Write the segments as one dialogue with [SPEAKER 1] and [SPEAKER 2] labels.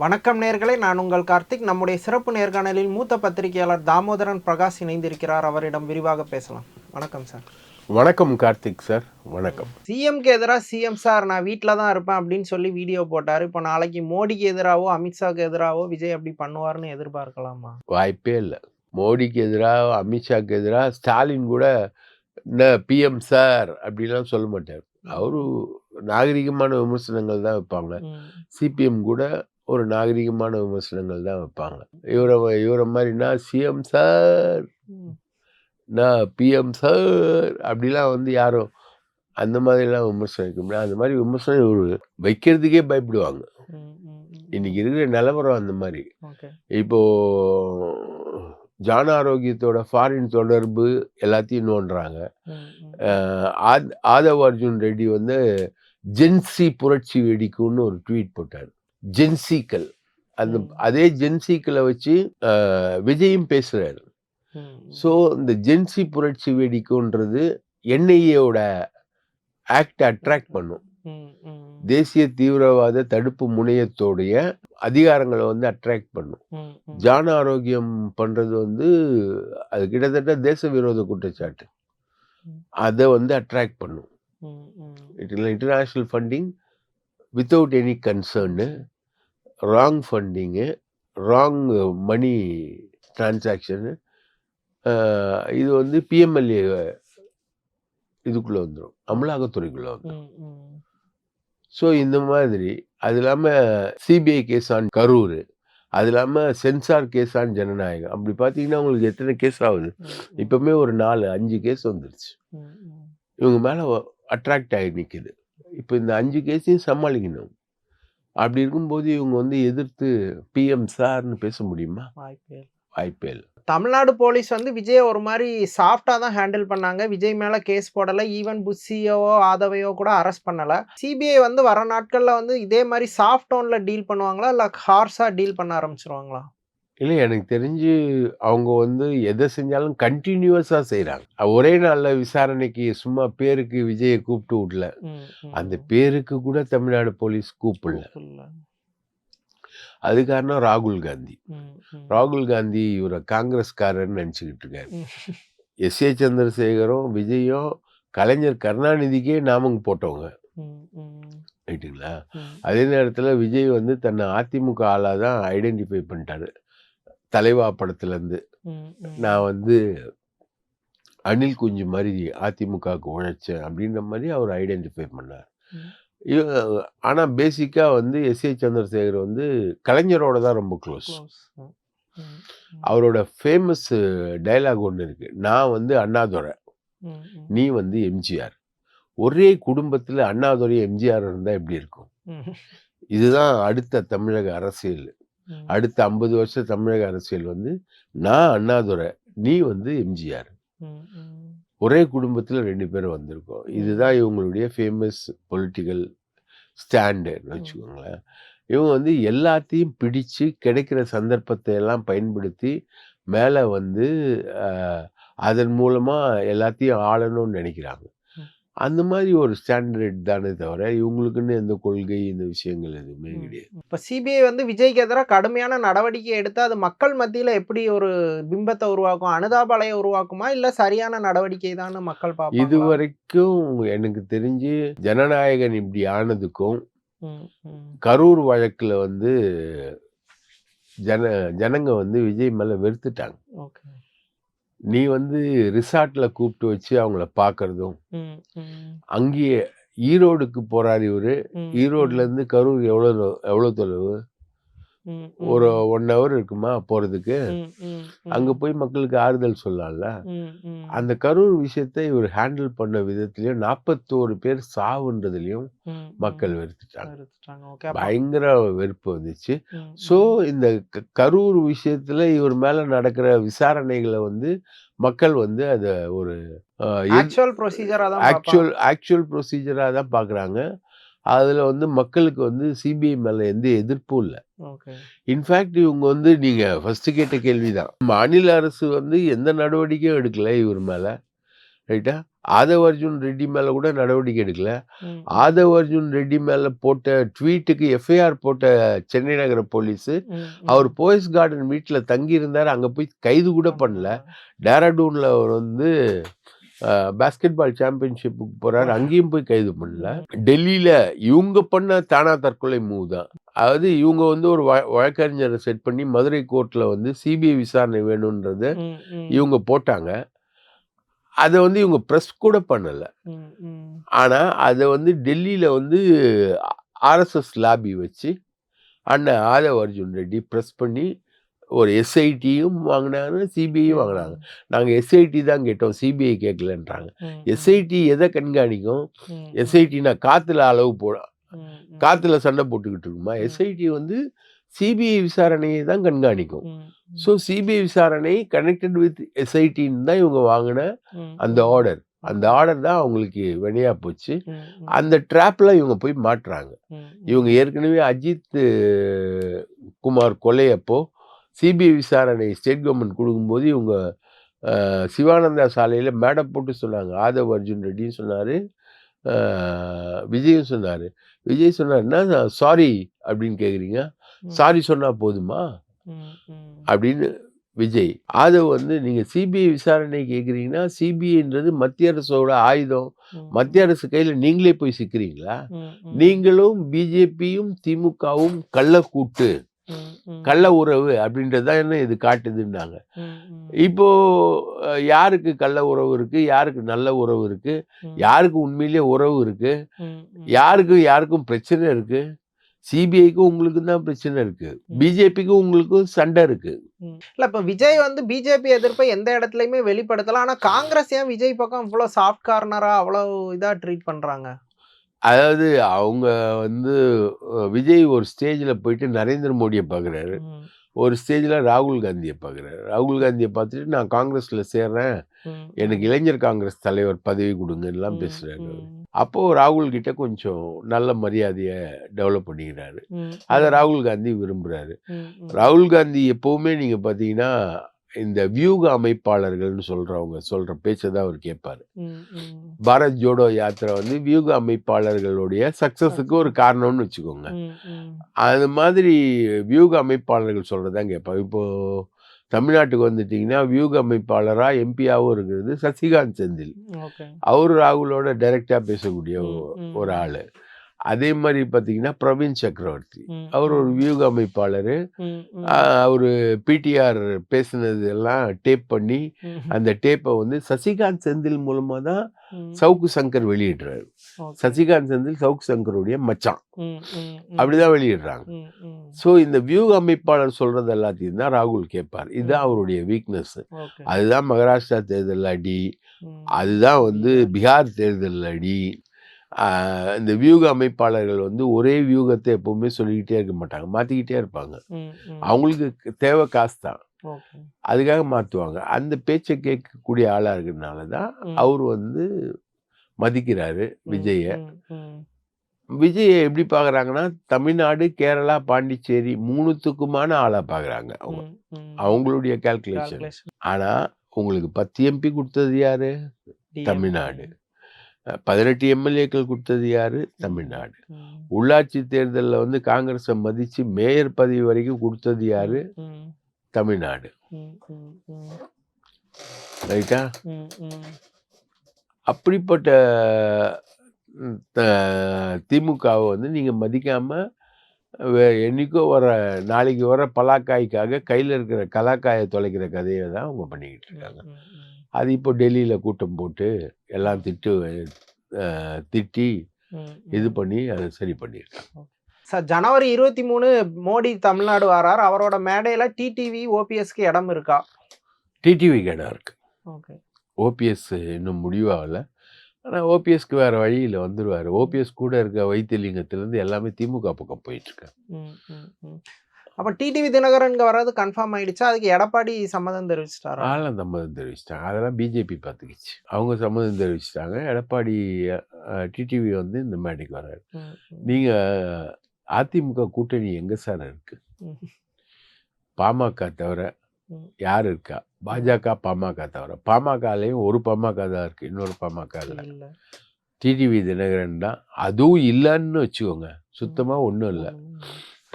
[SPEAKER 1] வணக்கம் நேர்களே நான் உங்கள் கார்த்திக். நம்முடைய சிறப்பு நேர்காணலில் மூத்த பத்திரிகையாளர் தாமோதரன் பிரகாஷ் இணைந்திருக்கிறார். அவரிடம் விரிவாக பேசலாம். வணக்கம் சார்.
[SPEAKER 2] வணக்கம் கார்த்திக் சார். வணக்கம்.
[SPEAKER 1] சிஎம்க்கு எதிராக சிஎம் சார் நான் வீட்டில் தான் இருப்பேன் அப்படின்னு சொல்லி வீடியோ போட்டார். இப்போ நாளைக்கு மோடிக்கு எதிராகவோ அமித்ஷாக்கு எதிராகவோ விஜய் அப்படி பண்ணுவார்னு எதிர்பார்க்கலாமா?
[SPEAKER 2] வாய்ப்பே இல்லை. மோடிக்கு எதிராக அமித்ஷாக்கு எதிராக ஸ்டாலின் கூட என்ன பிஎம் சார் அப்படிலாம் சொல்ல மாட்டார். அவரு நாகரிகமான விமர்சனங்கள் தான் வைப்பாங்க. சிபிஎம் கூட ஒரு நாகரிகமான விமர்சனங்கள் தான் வைப்பாங்க. இவரை இவரை மாதிரினா சிஎம் சார்! நான் பிஎம் சார்! அப்படிலாம் வந்து யாரும் அந்த மாதிரிலாம் விமர்சனம் வைக்க முடியாது. அந்த மாதிரி விமர்சனம் இவரு வைக்கிறதுக்கே பயப்படுவாங்க. இன்னைக்கு இருக்கிற நிலவரம் அந்த மாதிரி. இப்போ ஜான ஆரோக்கியத்தோட ஃபாரின் தொடர்பு எல்லாத்தையும் நோண்டுறாங்க ஆதவ் அர்ஜுன் ரெட்டி வந்து ஜென்சி புரட்சி வெடிக்கும்னு ஒரு ட்வீட் போட்டார். ஜென்சிக்கள் அந்த. அதே ஜென்சிக்களை வச்சு விஜயும் பேசுறாரு. ஸோ இந்த ஜென்சி புரட்சி வெடிக்கும்ன்றது என்ஐஏவோட ஆக்ட் அட்ராக்ட் பண்ணும். தேசிய தீவிரவாத தடுப்பு முனையத்தோடைய அதிகாரங்களை வந்து அட்ராக்ட் பண்ணும். ஜான ஆரோக்கியம் பண்றது வந்து அது கிட்டத்தட்ட தேச விரோத குற்றச்சாட்டு. அதை வந்து அட்ராக்ட் பண்ணும் international funding without any concern wrong funding wrong money transaction இது வந்து பிஎம்எல்ஏ இதுக்குள்ளே வந்துடும் அமலாக்கத்துறைக்குள்ளே வந்துடும். ஸோ இந்த மாதிரி அது இல்லாமல் சிபிஐ கேஸ் ஆன் கரூர் அது இல்லாமல் சென்சார் கேஸ் ஆன் ஜனநாயகம் அப்படி பார்த்தீங்கன்னா உங்களுக்கு எத்தனை கேஸ் ஆகுது. இப்போவுமே ஒரு நாலு அஞ்சு கேஸ் வந்துருச்சு. இவங்க மேலே அட்ராக்ட் ஆகி நிற்குது இப்போ இந்த அஞ்சு கேஸையும் சமாளிக்கணும். அப்படி இருக்கும்போது இவங்க வந்து எதிர்த்து பிஎம் சார்னு பேச முடியுமா?
[SPEAKER 1] வாய்ப்பே இல்ல.
[SPEAKER 2] வாய்ப்பே இல்லை.
[SPEAKER 1] தமிழ்நாடு போலீஸ் வந்து விஜய் ஒரு மாதிரி சாஃப்டா தான் ஹேண்டில் பண்ணாங்க. விஜய் மேல கேஸ் போடல. ஈவன் புஷியோவோ ஆதவையோ கூட அரெஸ்ட் பண்ணல. சிபிஐ வந்து வர நாட்கள்ல வந்து இதே மாதிரி சாஃப்ட் டோன்ல டீல் பண்ணுவாங்களா? இல்ல ஹார்ஸா டீல் பண்ண ஆரம்பிச்சிருவாங்களா?
[SPEAKER 2] இல்லை எனக்கு தெரிஞ்சு அவங்க வந்து எதை செஞ்சாலும் கண்டினியூவஸாக செய்கிறாங்க ஒரே நாளில் விசாரணைக்கு சும்மா பேருக்கு விஜயை கூப்பிட்டு
[SPEAKER 1] ம், ம்,
[SPEAKER 2] அந்த
[SPEAKER 1] ம்.
[SPEAKER 2] பேருக்கு கூட தமிழ்நாடு போலீஸ் கூப்பிடல. அது காரணம் ராகுல் காந்தி.
[SPEAKER 1] ம், ம்.
[SPEAKER 2] ராகுல் காந்தி இவரை காங்கிரஸ்காரர்னு நினச்சிக்கிட்டு இருக்காரு.
[SPEAKER 1] ம்,
[SPEAKER 2] எஸ். ஏ. சந்திரசேகரும் விஜயும் கலைஞர் கருணாநிதிக்கே நாமங்க போட்டவங்க.
[SPEAKER 1] ம், ம்,
[SPEAKER 2] ரைட்டுங்களா?
[SPEAKER 1] ம்.
[SPEAKER 2] அதே நேரத்தில் விஜய் வந்து தன்னை அதிமுக ஆளாக தான் ஐடென்டிஃபை பண்ணிட்டாரு. தலைவா படத்துலேருந்து. நான் வந்து அனில் குஞ்சு மாதிரி அதிமுகவுக்கு உழைச்சேன் அப்படின்ற மாதிரி அவர் ஐடென்டிஃபை பண்ணார். ஆனால் பேசிக்காக வந்து எஸ் ஏ சந்திரசேகர் வந்து கலைஞரோட தான் ரொம்ப க்ளோஸ். அவரோட ஃபேமஸ் டைலாக் ஒன்று இருக்கு நான் வந்து அண்ணாதுரை. நீ வந்து எம்ஜிஆர் ஒரே குடும்பத்தில் அண்ணாதுரை எம்ஜிஆர் இருந்தால் எப்படி இருக்கும் இதுதான் அடுத்த தமிழக அரசியல். அடுத்த ஐம்பது வருஷம் தமிழக அரசியல் வந்து நான் அண்ணாதுரை நீ வந்து எம்ஜிஆர். ஒரே குடும்பத்தில் ரெண்டு பேரும் வந்திருக்கோம். இதுதான் இவங்களுடைய ஃபேமஸ் பொலிட்டிக்கல் ஸ்டாண்டுன்னு வச்சுக்கோங்களேன். இவங்க வந்து எல்லாத்தையும் பிடிச்சு கிடைக்கிற சந்தர்ப்பத்தை எல்லாம் பயன்படுத்தி மேலே வந்து அதன் மூலமாக எல்லாத்தையும் ஆளணும்னு நினைக்கிறாங்க. அந்த மாதிரி ஒரு ஸ்டாண்டர்ட் தானே தவிர இவங்களுக்குன்னு எந்த கொள்கை இந்த விஷயங்கள் எதுவுமே. கிடையாது
[SPEAKER 1] இப்ப சிபிஐ வந்து விஜய்க்கு எதிராக கடுமையான நடவடிக்கை எடுத்து அது மக்கள் மத்தியில எப்படி ஒரு பிம்பத்தை உருவாக்கும் அனுதாபலையை உருவாக்குமா இல்ல சரியான நடவடிக்கை தான் மக்கள்
[SPEAKER 2] இது
[SPEAKER 1] பார்ப்பாங்களா
[SPEAKER 2] வரைக்கும் எனக்கு தெரிஞ்சு ஜனநாயகன் இப்படி ஆனதுக்கும். கரூர் வழக்குல வந்து ஜன ஜனங்க வந்து விஜய் மேல வெறுத்துட்டாங்க
[SPEAKER 1] ஓகே
[SPEAKER 2] நீ வந்து ரிசார்ட்ல கூப்பிட்டு வச்சு அவங்கள பார்க்கறதும் அங்கேயே ஈரோடுக்கு போறாரு இவரு.
[SPEAKER 1] ம்,
[SPEAKER 2] ஈரோட்ல இருந்து கரூர் எவ்வளவு எவ்வளவு தொலைவு? ஒரு ஒன் ஹவர் இருக்குமா போறதுக்கு? அங்க போய் மக்களுக்கு ஆறுதல் சொல்லலாம்ல அந்த கரூர் விஷயத்தை இவர் ஹேண்டில் பண்ண விதத்திலயும் நாற்பத்தோரு பேர் சாவுன்றதுலயும். மக்கள் வெறுத்துட்டாங்க. பயங்கர வெறுப்பு வந்துச்சு. ஸோ இந்த கரூர் விஷயத்துல இவர் மேல நடக்கிற விசாரணைகளை வந்து மக்கள் வந்து அதை ஒரு
[SPEAKER 1] ஆக்சுவல் ப்ரொசீஜரா தான்.
[SPEAKER 2] ஆக்சுவல் ஆக்சுவல் ப்ரொசீஜராக தான் பார்க்குறாங்க அதில் வந்து மக்களுக்கு வந்து சிபிஐ மேலே எந்த எதிர்ப்பும் இல்லை. இன்ஃபேக்ட் இவங்க வந்து நீங்கள் ஃபஸ்ட்டு கேட்ட கேள்வி தான் மாநில அரசு வந்து எந்த நடவடிக்கையும் எடுக்கல இவர் மேலே. ரைட்டா ஆதவ் அர்ஜுன் ரெட்டி மேல கூட நடவடிக்கை எடுக்கல. ஆதவ் அர்ஜுன் ரெட்டி மேல போட்ட ட்வீட்டுக்கு எஃப்ஐஆர் போட்ட சென்னை நகர போலீஸ். அவர் போயஸ் கார்டன் வீட்டில் தங்கி இருந்தார் அங்கே போய் கைது கூட பண்ணல. டேராடூனில் அவர் வந்து பாஸ்கெட் பால் சாம்பியன்ஷிப்புக்கு போறாரு. அங்கேயும் போய் கைது பண்ணல. டெல்லியில இவங்க பண்ண தானா தற்கொலை மூவ் தான். அதாவது இவங்க வந்து ஒரு வழக்கறிஞரை செட் பண்ணி மதுரை கோர்ட்ல வந்து சிபிஐ விசாரணை
[SPEAKER 1] ம்,
[SPEAKER 2] இவங்க போட்டாங்க. அதை வந்து இவங்க ப்ரெஸ் கூட பண்ணல.
[SPEAKER 1] ம், ம்.
[SPEAKER 2] ஆனா அதை வந்து டெல்லியில வந்து ஆர்எஸ்எஸ் லாபி வச்சு அண்ணன் ஆதவ் அர்ஜுன் ரெட்டி ப்ரெஸ் பண்ணி ஒரு எஸ்ஐடியும் வாங்கினாங்க சிபிஐயும் வாங்கினாங்க. நாங்கள் எஸ்ஐடி தான் கேட்டோம் சிபிஐ கேட்கலன்றாங்க. எஸ்ஐடி எதை கண்காணிக்கும்? எஸ்ஐடினா காத்துல அளவு
[SPEAKER 1] ம்,
[SPEAKER 2] காத்துல சண்டை போட்டுக்கிட்டு இருக்குமா. எஸ்ஐடி வந்து சிபிஐ விசாரணையை தான் கண்காணிக்கும். ஸோ சிபிஐ விசாரணை கனெக்டட் வித் எஸ்ஐடின்னு தான் இவங்க வாங்கின அந்த ஆர்டர் அந்த ஆர்டர் தான் அவங்களுக்கு வினையா போச்சு. அந்த ட்ராப்ல இவங்க போய் மாட்டுறாங்க. இவங்க ஏற்கனவே அஜித் குமார் கொலை அப்போ சிபிஐ விசாரணை ஸ்டேட் கவர்மெண்ட் கொடுக்கும்போது இவங்க சிவானந்தா சாலையில் மேடை போட்டு சொன்னாங்க. ஆதவ் அர்ஜுன் ரெட்டியும் சொன்னார். விஜயும் சொன்னார். விஜய் சொன்னார் என்ன சாரி அப்படின்னு கேட்குறீங்க. சாரி சொன்னால் போதுமா. அப்படின்னு விஜய். ஆதவ் வந்து நீங்கள் சிபிஐ விசாரணை கேட்குறீங்கன்னா சிபிஐன்றது மத்திய அரசோட ஆயுதம். மத்திய அரசு கையில் நீங்களே போய் சிக்கிறீங்களா. நீங்களும் பிஜேபியும் திமுகவும் கள்ள கூட்டு
[SPEAKER 1] ம், ம்.
[SPEAKER 2] கள்ள உறவு அப்படின்றதான் என்ன இது காட்டுதுன்னாங்க
[SPEAKER 1] ம்.
[SPEAKER 2] இப்போ யாருக்கு கள்ள உறவு இருக்கு? யாருக்கு நல்ல உறவு இருக்கு? யாருக்கு உண்மையிலேயே உறவு இருக்கு?
[SPEAKER 1] ம், ம்.
[SPEAKER 2] யாருக்கு யாருக்கும் பிரச்சனை இருக்கு? சிபிஐக்கும் உங்களுக்கும் தான் பிரச்சனை இருக்கு. பிஜேபிக்கும் உங்களுக்கும் சண்டை இருக்கு.
[SPEAKER 1] இல்ல இப்ப விஜய் வந்து பிஜேபி எதிர்ப்பை எந்த இடத்துலயுமே வெளிப்படுத்தல. ஆனா காங்கிரஸ் ஏன் விஜய் பக்கம் இவ்வளவு சாஃப்ட் கார்னரா அவ்வளவு இதா ட்ரீட் பண்றாங்க?
[SPEAKER 2] அதாவது அவங்க வந்து விஜய் ஒரு ஸ்டேஜில் போயிட்டு நரேந்திர மோடியை பார்க்குறாரு ஒரு ஸ்டேஜில் ராகுல் காந்தியை பார்க்குறாரு ராகுல் காந்தியை பார்த்துட்டு நான் காங்கிரஸில் சேர்றேன். எனக்கு இளைஞர் காங்கிரஸ் தலைவர் பதவி கொடுங்கலாம்
[SPEAKER 1] ம்,
[SPEAKER 2] பேசுறாரு
[SPEAKER 1] ம்,
[SPEAKER 2] அப்போ ராகுல் கிட்ட கொஞ்சம் நல்ல மரியாதையை டெவலப் பண்ணிக்கிறாரு. அதை ராகுல் காந்தி
[SPEAKER 1] ம்.
[SPEAKER 2] ராகுல் காந்தி எப்பவுமே நீங்க பாத்தீங்கன்னா இந்த வியூக அமைப்பாளர்கள்னு சொல்றவங்க சொல்ற பேச்சை தான் அவர் கேட்பாரு. பாரத் ஜோடோ யாத்திரை வந்து வியூக அமைப்பாளர்களுடைய சக்சஸுக்கு ஒரு காரணம்னு வச்சுக்கோங்க. அது மாதிரி வியூக அமைப்பாளர்கள் சொல்றதான் கேட்பாங்க இப்போ தமிழ்நாட்டுக்கு வந்துட்டீங்கன்னா வியூக அமைப்பாளரா எம்பியாவும் இருக்கிறது சசிகாந்த் செந்தில். அவர் ராகுலோட டைரக்டா பேசக்கூடிய. ஒரு ஆளு. அதே மாதிரி பார்த்தீங்கன்னா பிரவீன் சக்கரவர்த்தி அவர் ஒரு வியூக அமைப்பாளர் அவர் பிடிஆர் பேசுனது எல்லாம் டேப் பண்ணி அந்த டேப்பை வந்து சசிகாந்த் செந்தில் மூலமா தான். சவுக்கு சங்கர் வெளியிடுறாரு. சசிகாந்த் செந்தில் சவுக்கு சங்கருடைய மச்சான். அப்படிதான் வெளியிடுறாங்க. ஸோ இந்த வியூக அமைப்பாளர் சொல்றது எல்லாத்தையும் தான் ராகுல் கேட்பார் இதுதான். அவருடைய வீக்னஸ். அதுதான் மகாராஷ்டிரா தேர்தல் அடி. அதுதான் வந்து பீகார் தேர்தல் அடி இந்த வியூக அமைப்பாளர்கள் வந்து ஒரே வியூகத்தை எப்பவுமே சொல்லிக்கிட்டே இருக்க மாட்டாங்க மாத்திக்கிட்டே இருப்பாங்க. அவங்களுக்கு தேவை காசு தான். அதுக்காக மாத்துவாங்க அந்த பேச்சை கேட்கக்கூடிய ஆளா இருக்கிறதுனால தான். அவர் வந்து மதிக்கிறாரு விஜய. விஜயை எப்படி பார்க்கறாங்கன்னா தமிழ்நாடு கேரளா பாண்டிச்சேரி மூணுத்துக்குமான ஆளா பார்க்கறாங்க அவங்க. அவங்களுடைய கால்குலேஷன். ஆனா உங்களுக்கு பத்து எம்பி கொடுத்தது யாரு. தமிழ்நாடு பதினெட்டு எம்எல்ஏக்கள் கொடுத்தது யாரு தமிழ்நாடு. உள்ளாட்சி தேர்தலில் வந்து காங்கிரஸை மதிச்சு மேயர் பதவி வரைக்கும் கொடுத்தது யாரு தமிழ்நாடு. ரைட்டா. அப்படிப்பட்ட திமுகவை வந்து நீங்க மதிக்காம வே- என்னைக்கோ வர நாளைக்கு வர பலாக்காய்க்காக கையில் இருக்கிற கலாக்காயை தொலைக்கிற கதையை தான் அவங்க பண்ணிக்கிட்டு இருக்காங்க. அது இப்போ டெல்லியில் கூட்டம் போட்டு எல்லாம் திட்டு திட்டி இது. பண்ணி அதை சரி பண்ணியிருக்காங்க
[SPEAKER 1] சார் ஜனவரி இருபத்தி மூணு மோடி தமிழ்நாடு வரார். அவரோட மேடையில டிடிவி ஓபிஎஸ்க்கு இடம் இருக்கா?
[SPEAKER 2] டிடிவி இடம் இருக்கு.
[SPEAKER 1] ஓகே.
[SPEAKER 2] ஓபிஎஸ் இன்னும் முடிவாகல. ஆனால் ஓபிஎஸ்க்கு வேற வழியில் வந்துடுவார் ஓபிஎஸ் கூட இருக்க வைத்தியலிங்கத்திலேருந்து எல்லாமே திமுக பக்கம் போயிட்டு
[SPEAKER 1] அப்ப டிடிவி தினகரன் வர்றது கன்ஃபார்ம் ஆயிடுச்சா. அதுக்கு எடப்பாடி சம்மதம் தெரிவிச்சிட்டாரா?
[SPEAKER 2] ஆளும் சம்மதம் தெரிவிச்சிட்டாங்க. அதெல்லாம் பிஜேபி பார்த்துக்கிச்சு. அவங்க சம்மதம் தெரிவிச்சிட்டாங்க. எடப்பாடி டிடிவி வந்து இந்த மேடைக்கு வர்றாரு. நீங்கள் அதிமுக கூட்டணி எங்கே சார் இருக்கு?
[SPEAKER 1] ம்.
[SPEAKER 2] பாமக தவிர. யார் இருக்கா? பாஜக பாமக தவிர. பாமகலையும் ஒரு பாமக தான் இருக்கு. இன்னொரு பாமக இல்லை.
[SPEAKER 1] இல்ல
[SPEAKER 2] டிடிவி தினகரன் தான். அதுவும் இல்லைன்னு வச்சுக்கோங்க. சுத்தமா ஒன்றும் இல்லை.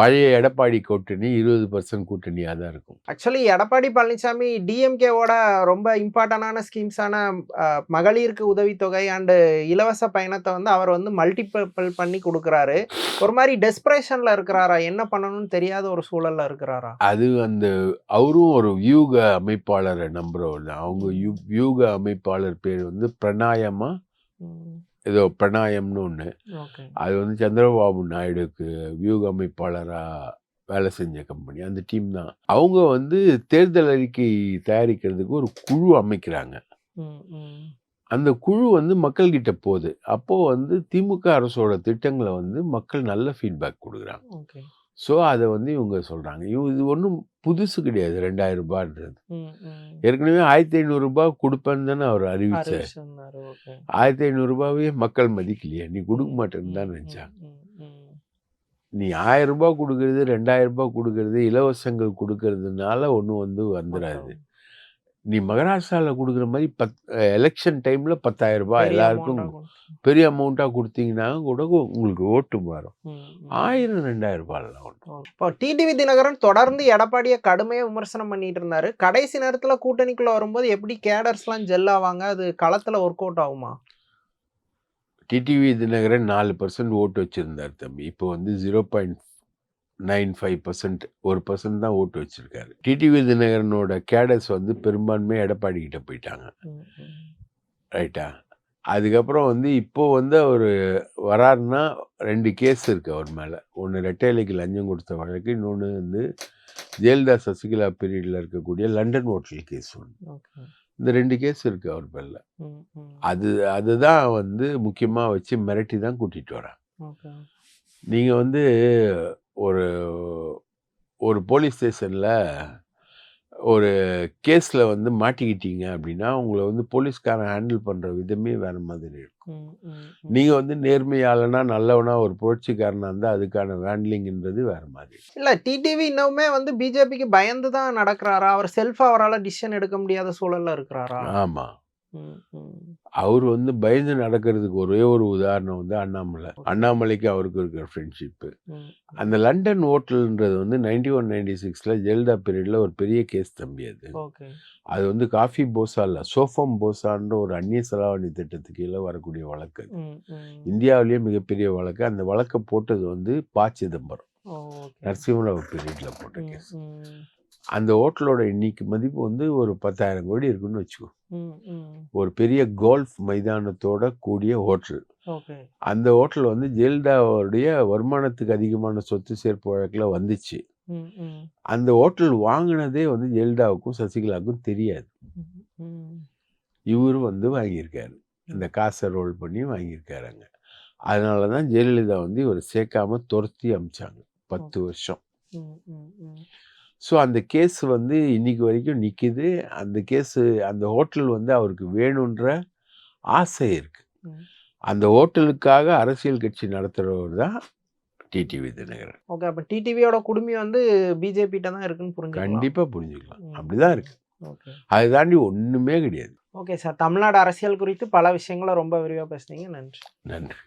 [SPEAKER 2] பழைய எடப்பாடி கூட்டணி இருபது பர்சன்ட் கூட்டணியாக தான் இருக்கும்.
[SPEAKER 1] ஆக்சுவலி எடப்பாடி பழனிசாமி டிஎம்கேவோட ரொம்ப இம்பார்ட்டண்டான ஸ்கீம்ஸான மகளிருக்கு உதவித்தொகை அண்டு இலவச பயணத்தை வந்து அவர் வந்து மல்டிபிள் பண்ணி கொடுக்குறாரு. ஒரு மாதிரி டெஸ்பிரேஷன்ல இருக்கிறாரா? என்ன பண்ணணும்னு தெரியாத ஒரு சூழல்ல இருக்கிறாரா?
[SPEAKER 2] அது அந்த அவரும் ஒரு வியூக அமைப்பாளரை நம்புறவர் தான். அவங்க யூ வியூக அமைப்பாளர் பேர் வந்து பிரணாயமா ஏதோ பிரணாயம்னு ஒன்று
[SPEAKER 1] ஓகே.
[SPEAKER 2] அது வந்து சந்திரபாபு நாயுடுக்கு வியூக அமைப்பாளராக வேலை செஞ்ச கம்பெனி அந்த டீம் தான். அவங்க வந்து தேர்தல் அறிக்கை தயாரிக்கிறதுக்கு ஒரு குழு அமைக்கிறாங்க. அந்த குழு வந்து மக்கள்கிட்ட போகுது. அப்போ வந்து திமுக அரசோட திட்டங்களை வந்து மக்கள் நல்ல ஃபீட்பேக் கொடுக்குறாங்க.
[SPEAKER 1] ஓகே.
[SPEAKER 2] ஸோ அதை வந்து இவங்க சொல்கிறாங்க இவங்க இது ஒன்றும் புதுசு கிடையாது ரெண்டாயிரம் ரூபான்றது. ஏற்கனவே ஆயிரத்தி ஐநூறுரூபா கொடுப்பேன்னு தானே அவர் அறிவிச்சார். ஆயிரத்தி ஐநூறுரூபாவே மக்கள் மதிக்கலையே நீ கொடுக்க மாட்டேன்னு தான் நினச்சாங்க. நீ ஆயிரம் ரூபாய் கொடுக்கறது ரெண்டாயிரம் ரூபாய் கொடுக்கறது இலவசங்கள் கொடுக்கறதுனால ஒன்றும் வந்து வந்துடாது நீ மகாராஷ்டிராவில் கொடுக்குற மாதிரி பத் எலெக்ஷன் டைமில் பத்தாயிரம் ரூபாய் எல்லாருக்கும் பெரிய அமௌண்ட்டாக கொடுத்தீங்கன்னா கூட உங்களுக்கு ஓட்டு மாறும். ஆயிரம் ரெண்டாயிரம் ரூபாய்லாம் ஒன்று
[SPEAKER 1] இப்போ டிடிவி தினகரன் தொடர்ந்து எடப்பாடியை கடுமையாக விமர்சனம் பண்ணிட்டு இருந்தாரு கடைசி நேரத்துல கூட்டணிக்குள்ள வரும்போது எப்படி கேடர்ஸ்லாம் ஜெல் ஆவாங்க? அது களத்துல ஒர்க் அவுட் ஆகுமா?
[SPEAKER 2] டிடிவி தினகரன் நாலு பர்சன்ட் ஓட்டு வச்சுருந்தார் தம்பி. இப்போ வந்து zero point nine five percent ஒரு பர்சன்ட் தான் ஓட்டு வச்சுருக்காரு. டிடிவி தினகரனோட கேடர்ஸ் வந்து பெரும்பான்மை எடப்பாடி கிட்ட போயிட்டாங்க ரைட்டா? அதுக்கப்புறம் வந்து இப்போ வந்து அவர் வராருன்னா ரெண்டு கேஸ் இருக்குது அவர் மேலே. ஒன்று ரெட்டைலைக்கு லஞ்சம் கொடுத்த வழக்கு இன்னொன்று வந்து ஜெயலலிதா சசிகலா பீரியடில் இருக்கக்கூடிய லண்டன் ஹோட்டல் கேஸ் ஒன்று இந்த ரெண்டு கேஸ் இருக்குது அவர் பேரில் அது அதுதான் வந்து முக்கியமாக வச்சு மிரட்டி தான் கூட்டிகிட்டு வரேன் நீங்கள் வந்து ஒரு ஒரு போலீஸ் ஸ்டேஷனில் ஒரு கேஸில் வந்து மாட்டிக்கிட்டீங்க அப்படின்னா உங்களை வந்து போலீஸ்காரன் ஹேண்டில் பண்ணுற விதமே வேறு மாதிரி இருக்கும். நீங்கள் வந்து நேர்மையாளனா நல்லவனா ஒரு புரட்சிக்காரனா இருந்தால் அதுக்கான ஹேண்ட்லிங்ன்றது வேறு மாதிரி
[SPEAKER 1] இல்ல டிடிவி இன்னுமே வந்து பிஜேபிக்கு பயந்து தான் நடக்கிறாரா? அவர் செல்ஃபா அவரால் டிசிஷன் எடுக்க முடியாத சூழல்ல இருக்கிறாரா?
[SPEAKER 2] ஆமாம் அவர் வந்து பயந்து நடக்கிறதுக்கு ஒரே ஒரு உதாரணம் வந்து அண்ணாமலை. அண்ணாமலைக்கு அவருக்கு இருக்கிற ஃப்ரெண்ட்ஷிப்பு அந்த லண்டன் ஹோட்டல்ன்றது வந்து நைன்டி ஒன் நைன்டி சிக்ஸில் ஜெயலலிதா பீரியடில் ஒரு பெரிய கேஸ் தம்பி அது. அது வந்து காஃபி போசா இல்லை சோஃபம் போசான்ற ஒரு அந்நிய செலாவணி திட்டத்துக்கு கீழே வரக்கூடிய வழக்கு. இந்தியாவிலேயே மிகப்பெரிய வழக்கு. அந்த வழக்கை போட்டது வந்து ப சிதம்பரம். நரசிம்மராவ் பீரியடில் போட்ட கேஸ் அந்த ஹோட்டலோட இன்னைக்கு மதிப்பு வந்து ஒரு பத்தாயிரம் கோடி இருக்குன்னு வச்சுக்கோ. ஒரு பெரிய கோல்ஃப் மைதானத்தோட கூடிய ஹோட்டல். அந்த ஹோட்டல் வந்து ஜெயலலிதாவுடைய வருமானத்துக்கு அதிகமான சொத்து சேர்ப்பு வழக்கில் வந்துச்சு. அந்த ஹோட்டல் வாங்கினதே வந்து ஜெயலலிதாவுக்கும் சசிகலாவுக்கும் தெரியாது. இவரு வந்து வாங்கியிருக்காரு. இந்த காசை ரோல் பண்ணி வாங்கியிருக்காருங்க அதனால தான் ஜெயலலிதா வந்து இவர் சேர்க்காம துரத்தி அமிச்சாங்க. பத்து வருஷம். ஸோ அந்த கேஸ் வந்து இன்னைக்கு வரைக்கும் நிற்கிது அந்த கேஸு அந்த ஹோட்டல் வந்து அவருக்கு வேணுன்ற ஆசை இருக்கு.
[SPEAKER 1] ம்.
[SPEAKER 2] அந்த ஹோட்டலுக்காக அரசியல் கட்சி நடத்துகிறவர் தான் டிடிவி தினகரன்.
[SPEAKER 1] ஓகே. அப்ப டிடிவியோட குடுமி வந்து பிஜேபிட்ட தான் இருக்குன்னு புரிஞ்சுக்கலாம்.
[SPEAKER 2] கண்டிப்பாக புரிஞ்சுக்கலாம்.
[SPEAKER 1] ம்.
[SPEAKER 2] அப்படிதான் இருக்கு.
[SPEAKER 1] ஓகே.
[SPEAKER 2] அதை தாண்டி ஒன்றுமே கிடையாது.
[SPEAKER 1] Okay sir. தமிழ்நாடு அரசியல் குறித்து பல விஷயங்களை ரொம்ப விரிவாக பேசுனீங்க. நன்றி.
[SPEAKER 2] நன்றி.